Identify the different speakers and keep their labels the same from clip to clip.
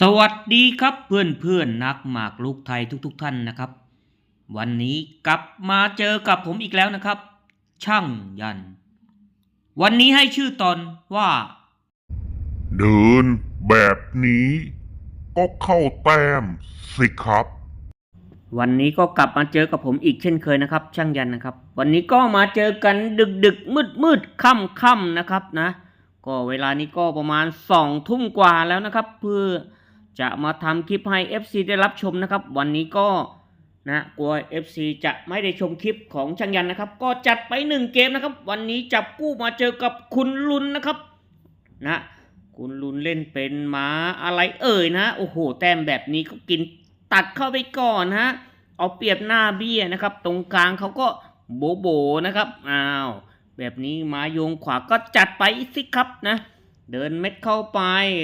Speaker 1: สวัสดีครับเพื่อนเพื่อนๆนักหมากลูกไทยทุกๆทท่านนะครับ วันนี้กลับมาเจอกับผมอีกแล้วนะครับ ช่างยัน วันนี้ให้ชื่อตอนว่า
Speaker 2: เดินแบบนี้ ก็เข้าแต้มสิครับ
Speaker 1: วันนี้ก็กลับมาเจอกับผมอีกเช่นเคยนะครับ ช่างยันนะครับ วันนี้ก็มาเจอกันดึกดึกมืดมืดค่ำค่ำนะครับนะ ก็เวลานี้ก็ประมาณสองทุ่มกว่าแล้วนะครับ เพื่อ จะมาทำคลิปให้ FC ได้รับชมนะครับ วันนี้ก็นะกลัว FC จะไม่ได้ชมคลิปของช่างยันนะครับ ก็จัดไปหนึ่งเกมนะครับ วันนี้จับกู้มาเจอกับคุณลุนนะครับนะคุณลุนเล่นเป็นม้าอะไรเอ่ยนะ โอ้โห แต้มแบบนี้เขากินตัดเข้าไปก่อนฮะเอาเปรียบหน้าเบี้ยนะครับ ตรงกลางเขาก็โบโบนะครับอ้าวแบบนี้มายงขวาก็จัดไปสิครับนะ เดินเม็ดเข้าไป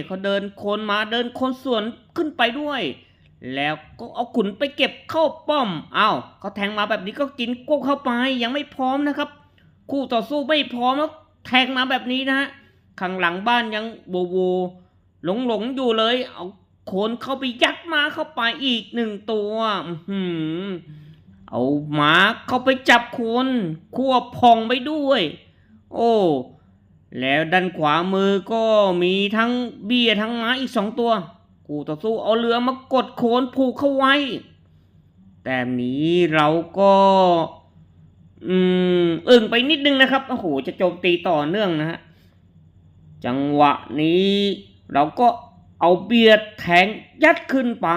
Speaker 1: เขาเดินโคนมาเดินโคนสวนขึ้นไปด้วย แล้วก็เอาขุนไปเก็บเข้าป้อมอ้าวเขาแทงมาแบบนี้ก็กินก้เข้าไปยังไม่พร้อมนะครับ คู่ต่อสู้ไม่พร้อมแล้วแทงมาแบบนี้นะฮะข้างหลังบ้านยังโวโวหลงหลงอยู่เลย เอาโคนเข้าไปยัดมาเข้าไปอีกหนึ่งตัวอื้อหือเอาหมาเข้าไปจับโคนคั่วพองไปด้วย โอ้ แล้วด้านขวามือก็มีทั้งเบี้ยทั้งม้าอีกสองตัวกูต่อสู้เอาเรือมากดโคนผูกเข้าไว้ แต่นี้เราก็ อืมอึ่งไปนิดนึงนะครับโอ้โหจะโจมตีต่อเนื่องนะฮะจังหวะนี้เราก็เอาเบียดแทงยัดขึ้นไป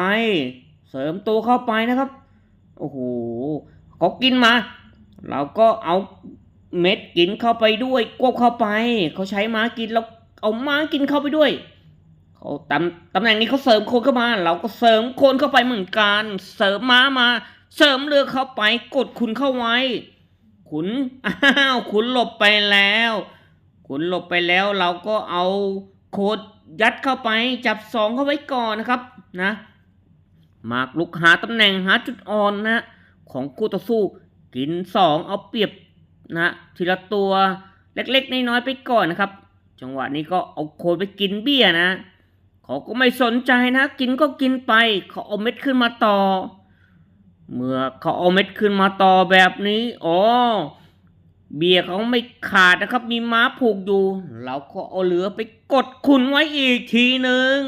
Speaker 1: เสริมตัวเข้าไปนะครับ โอ้โหเขากินมา เราก็เอา เม็ดกินเข้าไปด้วยกวบเข้าไป เขาใช้ม้ากินแล้วเอาม้ากินเข้าไปด้วยเขาตำตำแหน่งนี้เขาเสริมคนเข้ามา เราก็เสริมคนเข้าไปเหมือนกัน เสริมม้ามา เสริมเรือเข้าไป กดคุณเข้าไว้ ขุนอ้าวขุนหลบไปแล้ว ขุนหลบไปแล้ว เราก็เอาโคดยัดเข้าไป จับสองเข้าไว้ก่อนนะครับนะหมากลุกหาตำแหน่งหาจุดอ่อนนะ ของคู่ต่อสู้ กินสองเอาเปรียบ นะทีละตัวเล็กๆน้อยๆไปก่อนนะครับ จังหวะนี้ก็เอาโคนไปกินเบี้ยนะ เขาก็ไม่สนใจนะ กินก็กินไป เขาเอาเม็ดขึ้นมาต่อ เมื่อเขาเอาเม็ดขึ้นมาต่อแบบนี้อ๋อเบียร์เขาไม่ขาดนะครับ มีม้าผูกอยู่ เราก็เอาเรือไปกดขุนไว้อีกทีหนึ่ง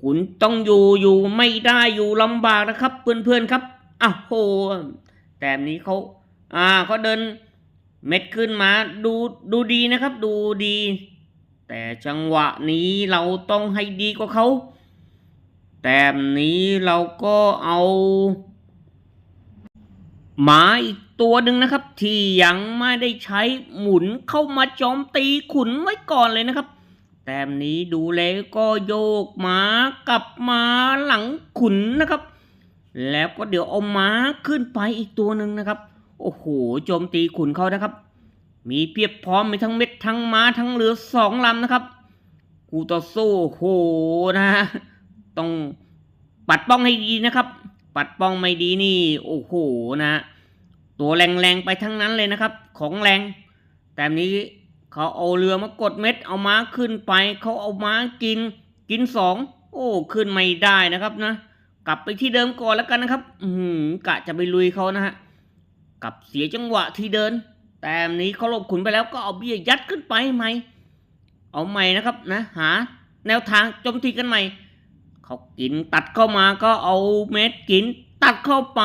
Speaker 1: ขุนต้องอยู่อยู่ไม่ได้อยู่ลำบากนะครับ เพื่อนๆครับอ้าวโหแต่นี้เขา อ่าเขาเดินเม็ดขึ้นมาดูดูดีนะครับ ดูดี แต่จังหวะนี้เราต้องให้ดีกว่าเขาแต่นี้เราก็เอาหมาอีกตัวหนึ่งนะครับ ที่ยังไม่ได้ใช้หมุนเข้ามาโจมตีขุนไว้ก่อนเลยนะครับ แต้มนี้ดูแล้วก็โยกหมากลับมาหลังขุนนะครับ แล้วก็เดี๋ยวเอาหมาขึ้นไปอีกตัวหนึ่งนะครับ อ้โหโจมตีขุนเขานะครับ มีเพียบพร้อมมีทั้งเม็ดทั้งม้าทั้งเรือสองลำนะครับกูต่อสู้โอ้โหนะต้องปัดป้องให้ดีนะครับ ปัดป้องไม่ดีนี่ โอ้โหนะตัวแรงๆไปทั้งนั้นเลยนะครับ ของแรง แต่นี้เขาเอาเรือมากดเม็ดเอาม้าขึ้นไป เขาเอาม้ากิน กินสองโอ้ขึ้นไม่ได้นะครับนะ กลับไปที่เดิมก่อนแล้วกันนะครับ อืมกะจะไปลุยเขานะฮะ กับเสียจังหวะที่เดิน แต่นี้เขาลบขุนไปแล้วก็เอาเบี้ยยัดขึ้นไปใหม่เอาใหม่นะครับนะหาแนวทางโจมตีกันใหม่เขากินตัดเข้ามาก็เอาเม็ดกินตัดเข้าไป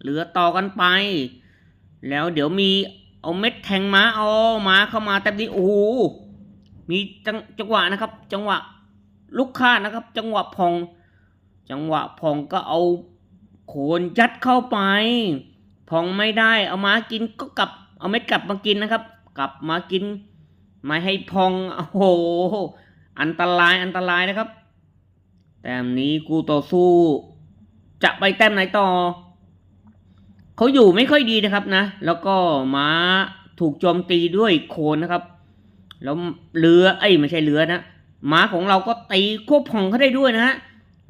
Speaker 1: เหลือต่อกันไป แล้วเดี๋ยวมีเอาเม็ดแทงม้าเอาม้าเข้ามาแต่นี้โอ้โหมีจังจังหวะนะครับ จังหวะลุกค่านะครับ จังหวะพอง จังหวะพองก็เอาโคนยัดเข้าไป พองไม่ได้ เอามากินก็กลับ เอาเม็ดกลับมากินนะครับ กลับมากิน ไม่ให้พองโอ้โหอันตรายอันตรายนะครับ แต้มนี้กูต่อสู้ จะไปแต้มไหนต่อ เขาอยู่ไม่ค่อยดีนะครับนะ แล้วก็ม้าถูกโจมตีด้วยโคนนะครับ แล้วเรือเอ้ยไม่ใช่เรือนะม้าของเราก็ตีควบพองเขาได้ด้วยนะฮะ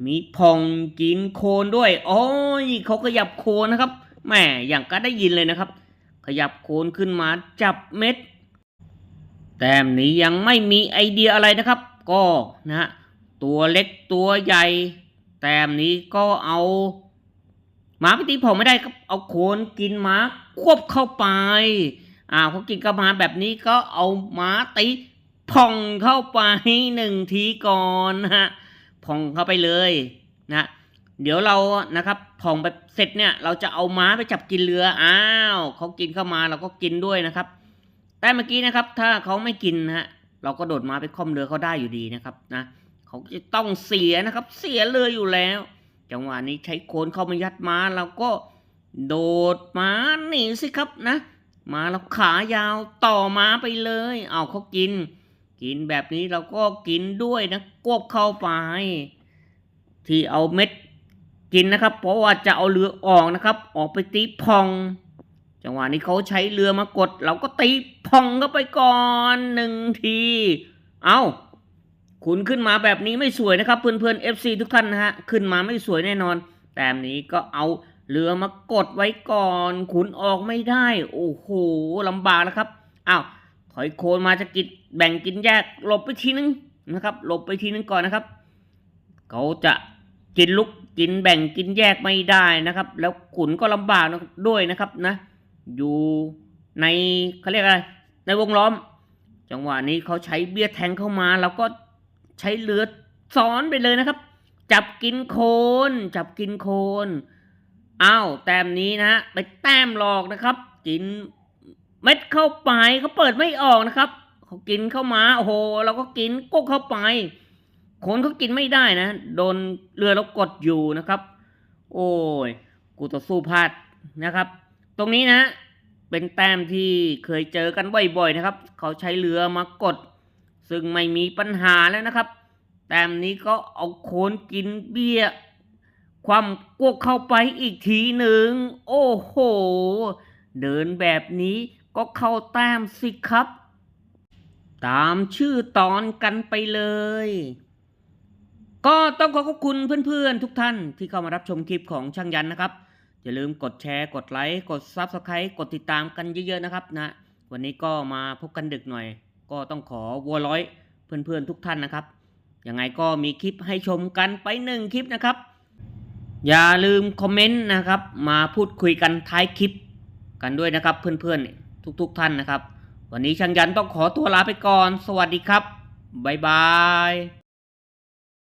Speaker 1: มีพองกินโคนด้วยโอ้ยเขาขยับโคนนะครับ แหมอย่างก็ได้ยินเลยนะครับ ขยับโคนขึ้นมาจับเม็ด แต้มนี้ยังไม่มีไอเดียอะไรนะครับ ก็นะฮะตัวเล็กตัวใหญ่ แต้มนี้ก็เอาหมาไปตีผมไม่ได้ครับเอาโคนกินหมาควบเข้าไปอ้าวเขากินกับหมาแบบนี้ก็เอาหมาตีพองเข้าไปหนึ่งทีก่อนนะฮะพองเข้าไปเลยนะ เดี๋ยวเรานะครับผ่องไปเสร็จเนี่ยเราจะเอาม้าไปจับกินเรืออ้าวเขากินเข้ามาเราก็กินด้วยนะครับ แต่เมื่อกี้นะครับ ถ้าเขาไม่กินนะฮะเราก็โดดม้าไปค่อมเรือเขาได้อยู่ดีนะครับนะเขาจะต้องเสียนะครับ เสียเรืออยู่แล้ว จังหวะนี้ใช้โคนเข้ามายัดม้าเราก็โดดม้าหนีสิครับนะม้าเราขายาวต่อม้าไปเลยเอาเขากิน กินแบบนี้เราก็กินด้วยนะกวบเข้าไป ที่เอาเม็ด กินนะครับ เพราะว่าจะเอาเรือออกนะครับ ออกไปตีพอง จังหวะนี้เขาใช้เรือมากด เราก็ตีพองเข้าไปก่อนหนึ่งที เอาคุณขึ้นมาแบบนี้ไม่สวยนะครับ เพื่อนๆ FC ทุกท่านนะฮะขึ้นมาไม่สวยแน่นอน แต่มนี้ก็เอาเรือมากดไว้ก่อนขุนออกไม่ได้ โอ้โหลำบากนะครับอ้าวถอยโคนมาจะกินแบ่งกินแยกหลบไปทีนึงนะครับ หลบไปทีนึงก่อนนะครับ เขาจะ กินลุกกินแบ่งกินแยกไม่ได้นะครับ แล้วขุนก็ลำบากด้วยนะครับนะ อยู่ในเขาเรียกอะไรในวงล้อม จังหวะนี้เขาใช้เบี้ยแทงเข้ามาเราก็ใช้เรือซ้อนไปเลยนะครับ จับกินโคน จับกินโคนอ้าวแต้มนี้นะไปแต้มหลอกนะครับ กินเม็ดเข้าไปเขาเปิดไม่ออกนะครับเขากินเข้ามาโอ้โหเราก็กินกุ๊กเข้าไป คนเขากินไม่ได้นะ โดนเรือเรากดอยู่นะครับ โอ้ย กูต่อสู้พลาดนะครับ ตรงนี้นะ เป็นแต้มที่เคยเจอกันบ่อยๆนะครับ เขาใช้เรือมากด ซึ่งไม่มีปัญหาแล้วนะครับ แต้มนี้ก็เอาโคนกินเบี้ย ความกวกเข้าไปอีกทีหนึ่ง โอ้โห เดินแบบนี้ก็เข้าแต้มสิครับ ตามชื่อตอนกันไปเลย ก็ต้องขอขอบคุณเพื่อนๆ ทุกท่านที่เข้ามารับชมคลิปของช่างยันนะครับ อย่าลืมกดแชร์ กดไลค์ กด Subscribe กดติดตามกันเยอะๆนะครับนะ วันนี้ก็มาพบกันดึกหน่อย ก็ต้องขอวัวร้อยเพื่อนๆทุกท่านนะครับ ยังไงก็มีคลิปให้ชมกันไปหนึ่งคลิปนะครับ อย่าลืมคอมเมนต์นะครับ มาพูดคุยกันท้ายคลิปกันด้วยนะครับ เพื่อนๆ ทุกๆ ท่านนะครับ วันนี้ช่างยันต้องขอตัวลาไปก่อน สวัสดีครับบ๊ายบาย